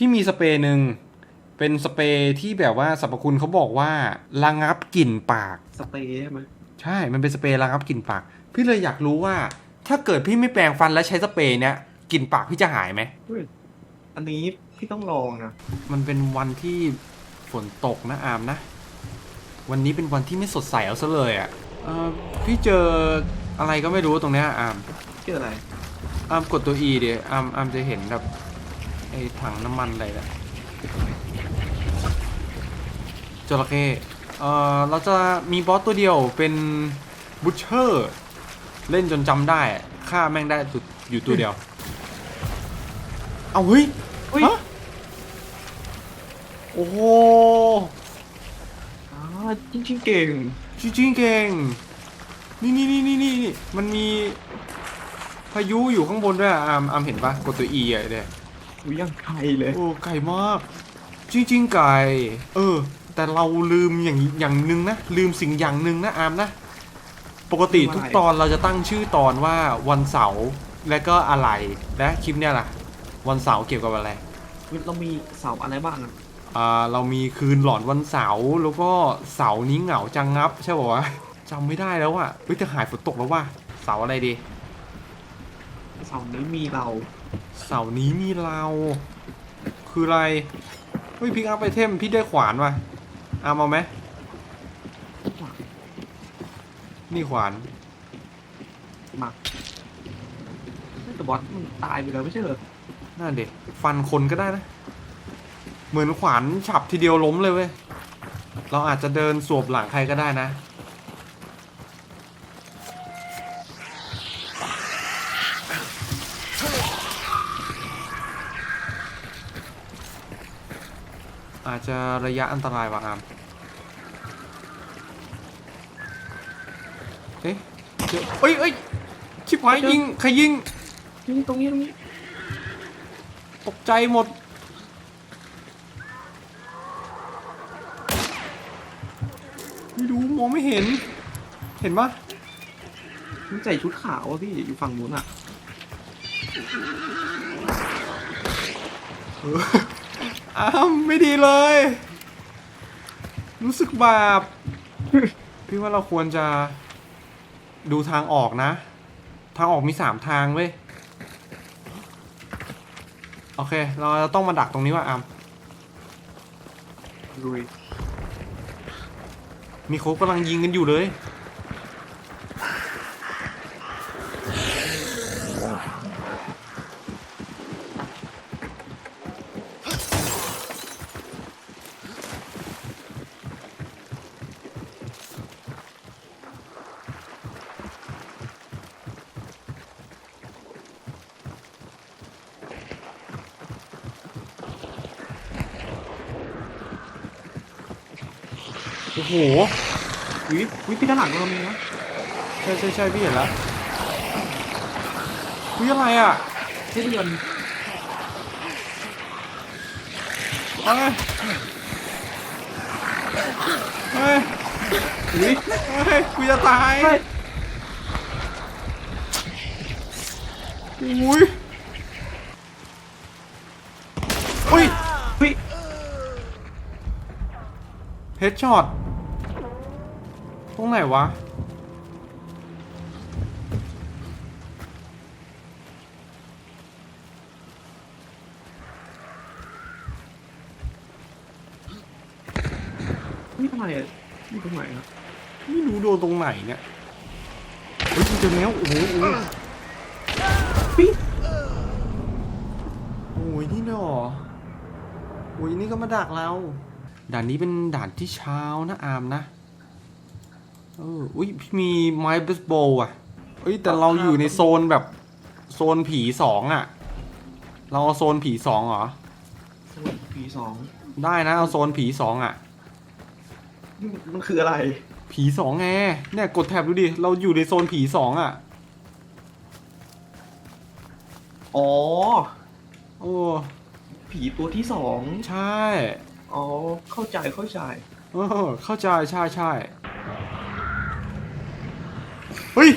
พี่มีสเปรย์หนึ่งเป็นสเปรย์ที่แบบว่าสรรพคุณเขาบอกว่าระงับกลิ่นปาก สเปรย์ใช่ไหมใช่ มันเป็นสเปรย์ระงับกลิ่นปาก พี่เลยอยากรู้ว่า ถ้าเกิดพี่ไม่แปรงฟันแล้วใช้สเปรย์เนี้ยกลิ่นปากพี่จะหายไหมเฮ้ยอันนี้พี่ต้องลองนะมันเป็นวันที่ฝนตกนะอามนะ วันนี้เป็นวันที่ไม่สดใสเอาซะเลยอะ่ะเออพี่เจออะไรก็ไม่รู้ตรงเนี้ยอามชื่ออะไร อามกดตัว E เดี๋ยวอามอามจะเห็นแบบ ไอ้ถังน้ำมันอะไรนะจระเข้เออเราจะมีบอสตัวเดียวเป็นบูชเชอร์เล่นจนจำได้อะฆ่าแม่งได้จุดอยู่ตัวเดียว เอาเฮ้ยเฮ้ยฮะโอ้โหอ่าจริงๆเก่งจริงๆเก่งนี่นี่นี่นี่นี่นี่มันมีพายุอยู่ข้างบนด้วยอะอามอามเห็นปะกดตัว E อะเนี่ย อุ้ยยังไกลเลยโอ้ไก่มาก จริง ๆ ไก่ เออ แต่เราลืมอย่างอย่างหนึ่งนะ ลืมสิ่งอย่างหนึ่งนะอามนะ ปกติทุกตอนเราจะตั้งชื่อตอนว่าวันเสาร์และก็อะไรและคลิปเนี่ยล่ะ วันเสาร์เกี่ยวกับอะไรเรามีเสาอะไรบ้างอะอ่าเรามีคืนหลอนวันเสาร์แล้วก็เสาร์นี้เหงาจังงับ ใช่ป่าวะจำไม่ได้แล้วอะเฮ้ยแต่หายฝนตกแล้วว่ะเสาร์อะไรดีเสานี้มีเรา เสาร์นี้มีเรา คืออะไร เฮ้ยพิกอัพไอเทมพี่ได้ขวานว่ะเอามาไหม นี่ขวาน มาแต่บอสมันตายไปแล้วไม่ใช่เหรอนั่นเด็ฟันคนก็ได้นะ เหมือนขวานฉับทีเดียวล้มเลยเว้ย เราอาจจะเดินสวบหลังใครก็ได้นะ อาจจะระยะอันตรายว่ะอามเอ๊ะเจอเอ้ยเอ้ยชิบหายยิงใครยิงนี่ตรงนี้ตรงนี้ตกใจหมด ไม่รู้มองไม่เห็น เห็นปะมันใส่ชุดขาวอะพี่อยู่ฝั่งนู้นอะ อ้าวไม่ดีเลย รู้สึกบาป พี่ว่าเราควรจะดูทางออกนะ ทางออกมีสามทางเว้ย โอเค เราจะต้องมาดักตรงนี้ว่ะอามลุยมีโคกกำลังยิงกันอยู่เลย โอ้โหอุ้ยอุ้ยพี่ด้านหลังเรามีนะใช่ใช่ใช่พี่เห็นแล้ววิอะไรอะเช่นเดือนเฮ้ยเฮ้ยอุ้ยเฮ้ยกูจะตายเฮ้ยอุ้ยอุ้ยอุ้ยเฮดช็อต ตรงไหนวะ นี่อะไรอะนี่ตรงไหนอะไม่รู้โดนตรงไหนเนี่ยเฮ้ยเจอแล้วโอ้โหโอ้โหพี่โอ้ยนี่เนาะโอ้ยนี่ก็มาดักเรา ด่านนี้เป็นด่านที่เช้านะอามนะ เอออุ้ยพี่มีไม้เบสบอลอะเอ้ยแต่เราอยู่ในโซนแบบโซนผีสองอะ เราเอาโซนผีสองเหรอสวัสดีผีสองได้นะเอาโซนผีสองอะ นี่มันคืออะไร ผีสองไงเนี่ยกดแท็บดูดิ เราอยู่ในโซนผีสองอะ อ๋อ โอ้ผีตัวที่สอง ใช่ อ๋อ เข้าใจเข้าใจ เออเข้าใจใช่ใช่เฮ้ย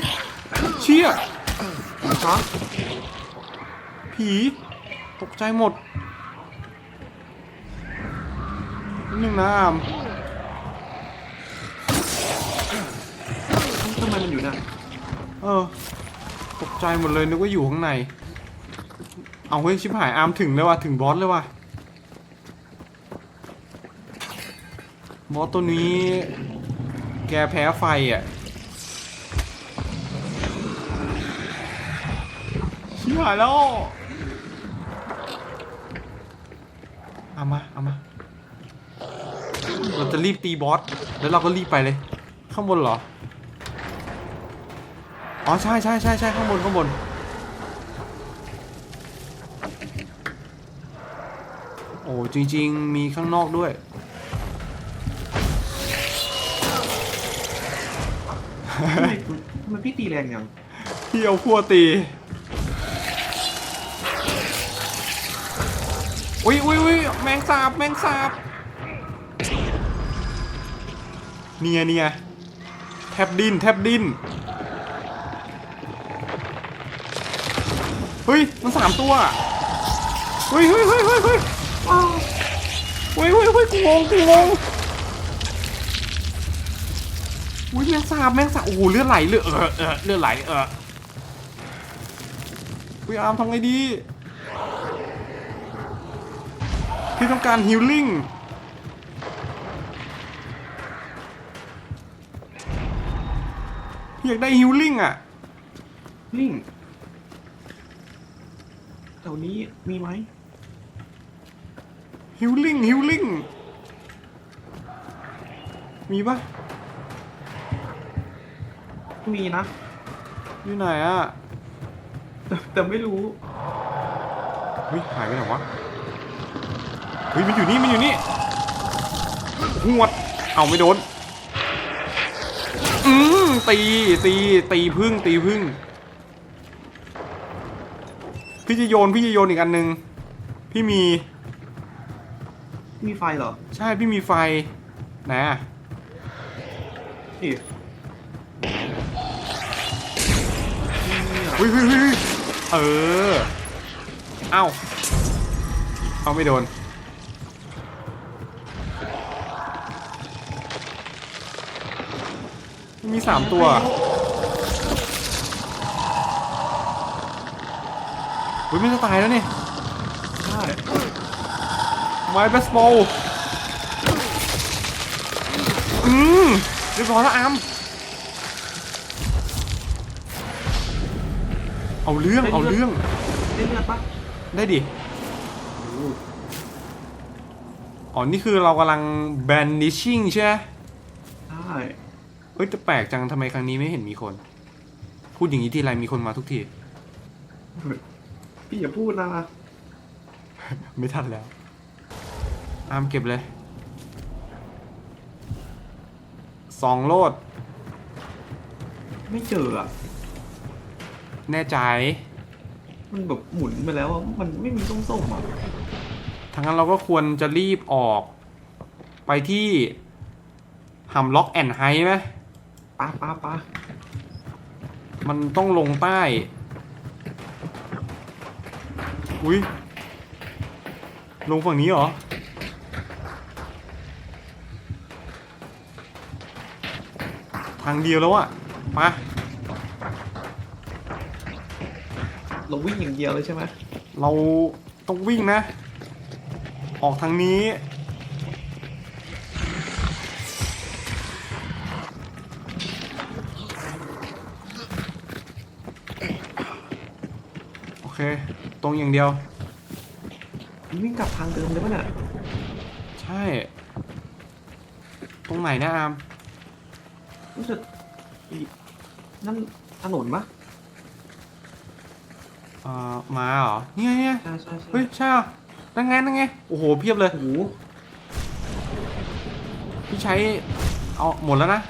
เชี่ยฮะผี ตกใจหมดนิดนึงนะอามทำไมมันอยู่น่ะ เออ ตกใจหมดเลยนึกว่าอยู่ข้างใน เอาเฮ้ยชิบหายอามถึงเลยว่ะถึงบอสเลยว่ะบอสตัวนี้ แกแพ้ไฟอะ ชิบหายแล้วเอามาเอามาเราจะรีบตีบอสแล้วเราก็รีบไปเลย ข้างบนเหรอ อ๋อใช่ใช่ใช่ใช่ข้างบนข้างบนโอ้จริง ๆ มีข้างนอกด้วย ทำไมทำไมพี่ตีแรงอย่างพี่เอาพัวตี อุ้ยอุ้ยอุ้ยแมงสาบแมงสาบเนี่ยเนี่ยแทบดินแทบดินเฮ้ย มันสามตัวเฮ้ยเฮ้ยเฮ้ยเฮ้ยเฮ้ยอ้าวเฮ้ยเฮ้ยเฮ้ยกูงงกูงงอุ้ยแมงสาบแมงสาบโอ้โหเลือดไหลเลือดเออเออเลือดไหลเอออุ้ยอาร์มทำไงดี พี่ต้องการฮิลลิ่งพี่อยากได้ฮิลลิ่งอะลิงแถวนี้มีไหมฮิลลิ่งฮิลลิ่งมีปะมีนะ อยู่ไหนอะแต่แต่ไม่รู้เฮ้ยหายไปไหนวะ เฮ้ยมันอยู่นี่มันอยู่นี่หวดเอาไม่โดนอืมตีตีตีพึ่งตีพึ่งพี่จะโยนพี่จะโยนอีกอันหนึ่งพี่มี มีไฟเหรอ ใช่พี่มีไฟไหนอะนี่นี่อะเฮ้ยเฮ้ยเฮ้ยเฮ้ยเออเอ้าเอาไม่โดน มีสามตัวเฮ้ยมันจะตายแล้วนี่ใช่ไม้เบสบอลอืมเรียบร้อยแล้วอามเอาเรื่องเอาเรื่อง ได้เลือดปะได้ดิ อ๋อ นี่คือเรากำลัง banishing ใช่ไหมใช่ เอ้ยแต่แปลกจังทำไมครั้งนี้ไม่เห็นมีคน พูดอย่างนี้ทีไรมีคนมาทุกที พี่อย่าพูดนะ ไม่ทันแล้ว อามเก็บเลย สองโลด ไม่เจออะ แน่ใจ มันแบบหมุนไปแล้วอะมันไม่มีส้มๆอะทางนั้นเราก็ควรจะรีบออก ไปที่หัมล็อกแอนไฮไหม ป้าป้าป้ามันต้องลงใต้ อุ้ย ลงฝั่งนี้เหรอ ทางเดียวแล้วอะมาเราวิ่งอย่างเดียวเลยใช่ไหม เราต้องวิ่งนะ ออกทางนี้ ตรงอย่างเดียว วิ่งกลับทางเดิมเลยปะเนี่ยใช่ ตรงไหนนะอามรู้สึกอีนั่นถนนปะเอ่อมาเหรอเนี่ยเนี่ยใช่ใช่ใช่เฮ้ยใช่เหรอนั่งไงนั่งไงโอ้โหเพียบเลยโอ้โหพี่ใช้เอาหมดแล้วนะ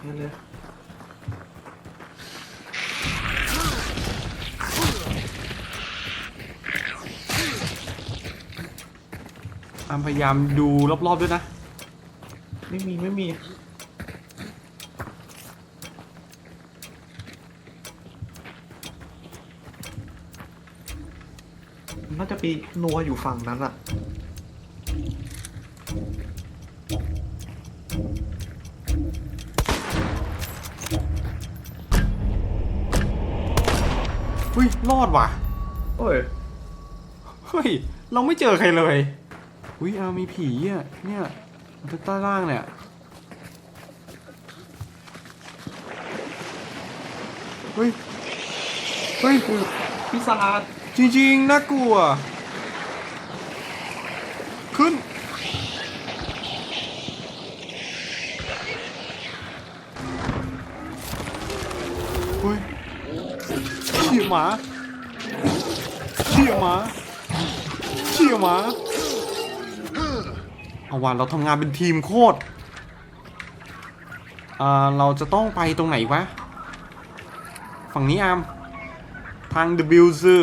เห็นเลย พยายามดูรอบๆด้วยนะ ไม่มีไม่มี น่าจะปีนัวอยู่ฝั่งนั้นอะเฮ้ย รอดว่ะเฮ้ย เฮ้ย เราไม่เจอใครเลย อุ้ยเอามีผีอะเนี่ยใต้ล่างเนี่ยเฮ้ยเฮ้ยปีศาจจริงๆน่ากลัว ขึ้นเฮ้ยเชี่ยหมาเชี่ยหมาเชี่ยหมา เอาวันเราทำงานเป็นทีมโคตรอ่าเราจะต้องไปตรงไหนวะ ฝั่งนี้อาม ทาง W ซื้อ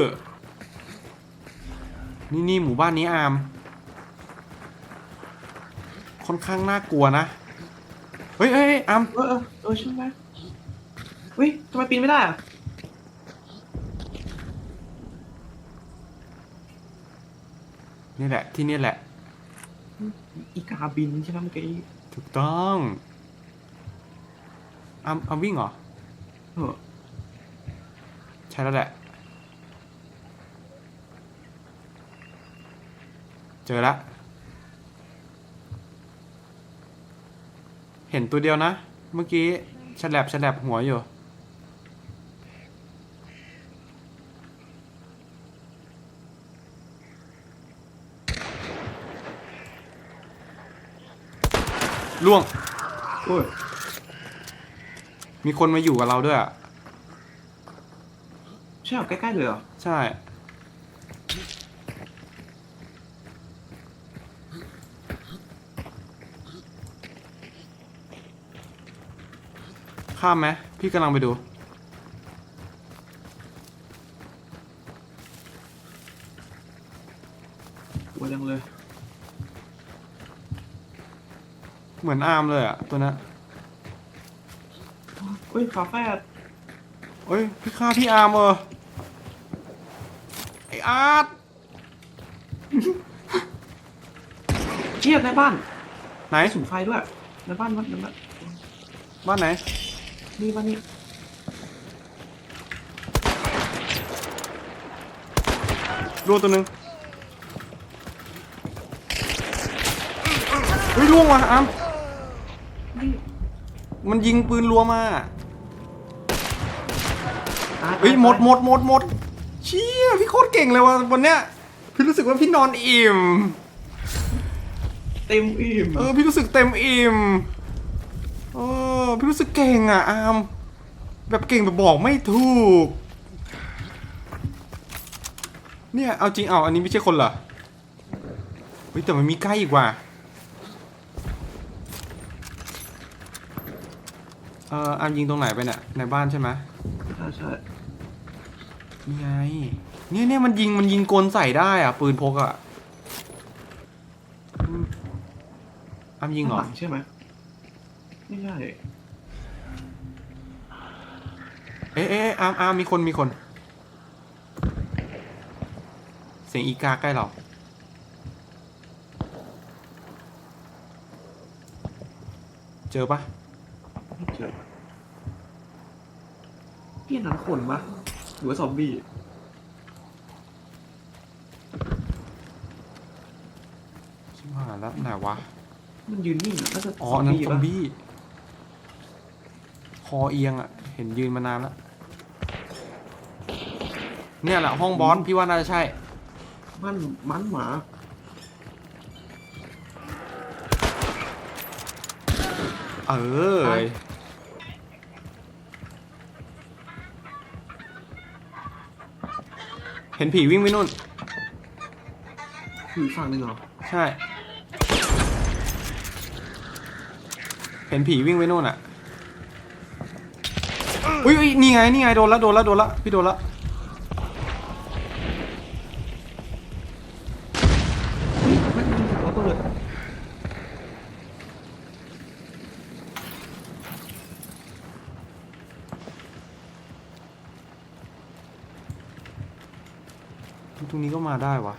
นี่นี่หมู่บ้านนี้อาม ค่อนข้างน่ากลัวนะเฮ้ยเฮ้ยเฮ้ยอาม เออเออเออใช่ไหมเฮ้ยทำไมปีนไม่ได้อะนี่แหละ ที่นี่แหละ อีกาบินใช่ไหมเมื่อกี้ถูกต้องอามอามวิ่งเหรอ เออใช่แล้วแหละ เจอละ เห็นตัวเดียวนะ เมื่อกี้ฉลับฉลับหัวอยู่ ล่วง โอ้ยมีคนมาอยู่กับเราด้วยอะใช่เหรอใกล้ๆเลยเหรอใช่ ข้ามไหมพี่กำลังไปดู กลัวจังเลย เหมือนอาร์มเลยอะตัวนั้นเฮ้ยฝาแฝดเอ้ยพี่ฆ่าพี่อาร์มเออไออาร์ตเทียบในบ้านไหนสูงไฟด้วยในบ้านบ้านในบ้านบ้านไหนนี่บ้านนี้ล่วงตัวหนึ่งเฮ้ยล่วงว่ะอาร์มนี่ มันยิงปืนรัวมาตายเฮ้ยตาหมดหมดหมดหมดเชี่ยพี่โคตรเก่งเลยว่ะวันเนี้ยพี่รู้สึกว่าพี่นอนอิ่ม เต็มอิ่มเออพี่รู้สึกเต็มอิ่มเออพี่รู้สึกเก่งอะอาร์มแบบเก่งแบบบอกไม่ถูก เนี่ยเอาจริงเอาอันนี้ไม่ใช่คนเหรอเฮ้ยแต่มันมีใกล้อีกว่ะ เอออาร์มยิงตรงไหนไปเนี่ยในบ้านใช่ไหมใช่ใช่นี่ไงเนี่ยเนี่ยมันยิงมันยิงกลใส่ได้อะ ปืนพกอะอืมอาร์มยิงเหรอ ข้าลัใช่ไหมไม่ใช่เอ๊ะเอ๊ะอาร์มอาร์มมีคนมีคน เสียงอีกาใกล้เรา เจอปะไม่เจอ พี่นั้นคนปะหรือว่าซอมบี้ชิบหายแล้วไหนวะ มันยืนนิ่งอะน่าจะอ๋ออันนั้นซอปะมบี้ คอเอียงอะ เห็นยืนมานานแล้ว เนี่ยแหละห้องบอสพี่ว่าน่าจะใช่ มันมันหมา เออไปเห็นผีวิ่งไปนู่นคืออีกฝั่งหนึ่งเหรอ ใช่ เห็นผีวิ่งไปนู่นอะ อุ้ยอุ้ยนี่ไง นี่ไง โดนละ โดนละ โดนละ พี่โดนละ ตรงนี้ก็มาได้วะ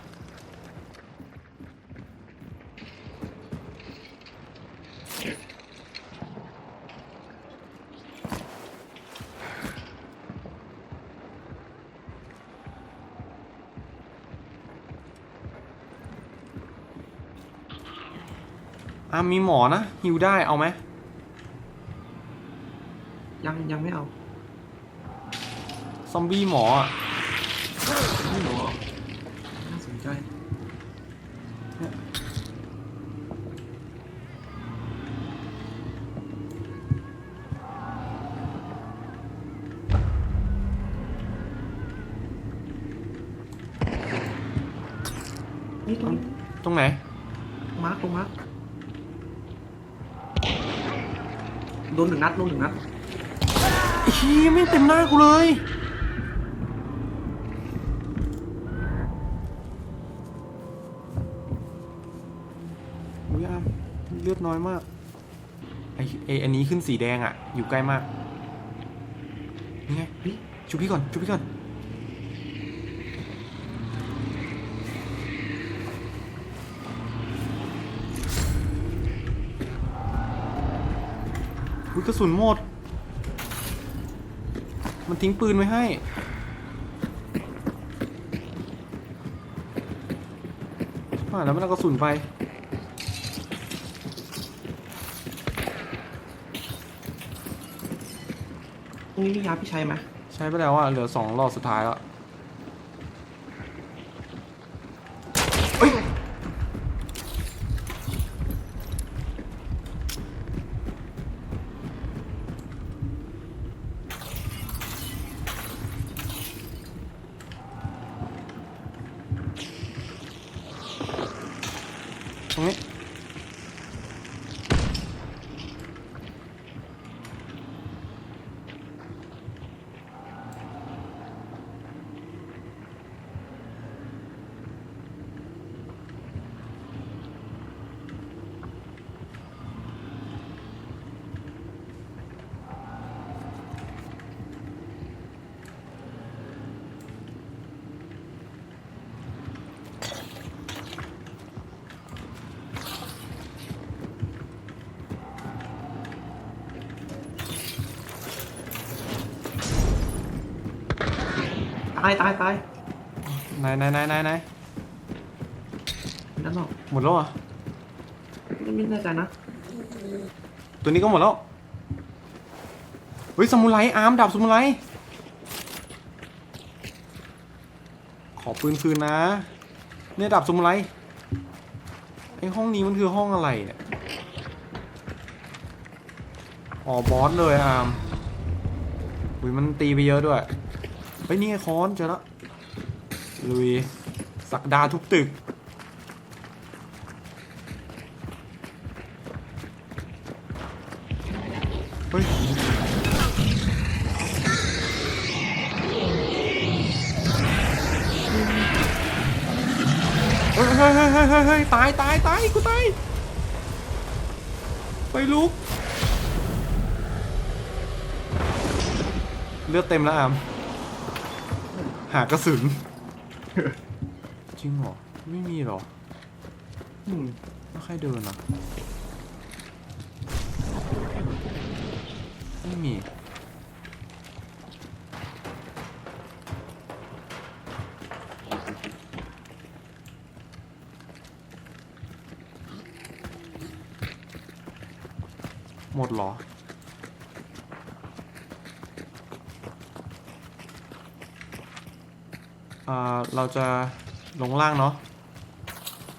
อะมีหมอนะฮิวได้เอาไหมยังยังไม่เอา ซอมบี้หมออะ งนัดโดนหนึ่งนัดฮียไม่งเต็มหน้ากูเลยอุ้ยอามเลือดน้อยมาก ไอไออันนี้ขึ้นสีแดงอะ อยู่ใกล้มาก นี่ไงเฮ้ยชุบพี่ก่อน ชุบพี่ก่อน ระสุนหมด มันทิ้งปืนไว้ให้ผ่านแล้วมันเอากระสุนไปตรงนี้มียาพี่ชัยไหมใช้ไปแล้วอะ เหลือสองรอบสุดท้ายแล้วายตายตายไหนไหนไหนไหนไหนนั่นหรอกหมดแล้วเหรอะไม่ไม่แน่ใจนะตัวนี้ก็หมดแล้วเฮ้ยสมุไรอาร์มดับสมุไรขอปืนคืนนะ เนี่ยดับสมุไรไอห้องนี้มันคือห้องอะไรเนี่ยอ๋อบอสเลยอาร์มอุ้ยมันตีไปเยอะด้วย เฮ้ยนี่ไงค้อนเจอแล้วลุยสักดาทุบตึกเฮ้ยเฮ้ย เฮ้ยเฮ้ยเฮ้ยเฮ้ยตายตายตายกูตายไปลุก เลือดเต็มแล้วอาม หากระสุน จริงเหรอ ไม่มีเหรออืมแล้วใครเดินอะ ไม่มี หมดเหรอ อ่า เราจะลงล่างเนาะ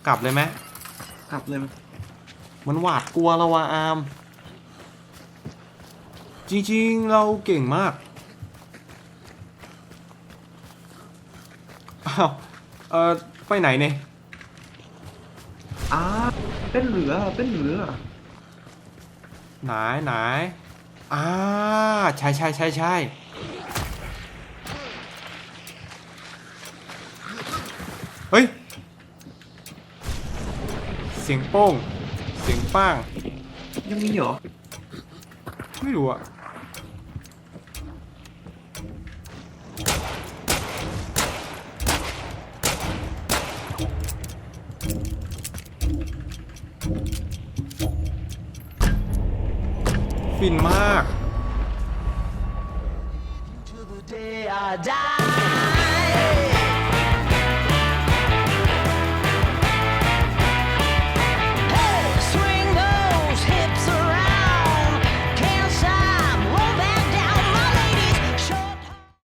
กลับเลยไหมกลับเลยมั้ยมันหวาดกลัวเราว่ะอาม จริงๆ เราเก่งมากอ้าวเออไปไหนเนี่ยอ่าเป็นเหลือเป็นเหลือไหนไหนอ่าใช่ใช่ใช่ใช่เฮ้ย เสียงโป้ง เสียงป้าง ยังมีเหรอ ไม่รู้อะฟินมาก Till the day I die.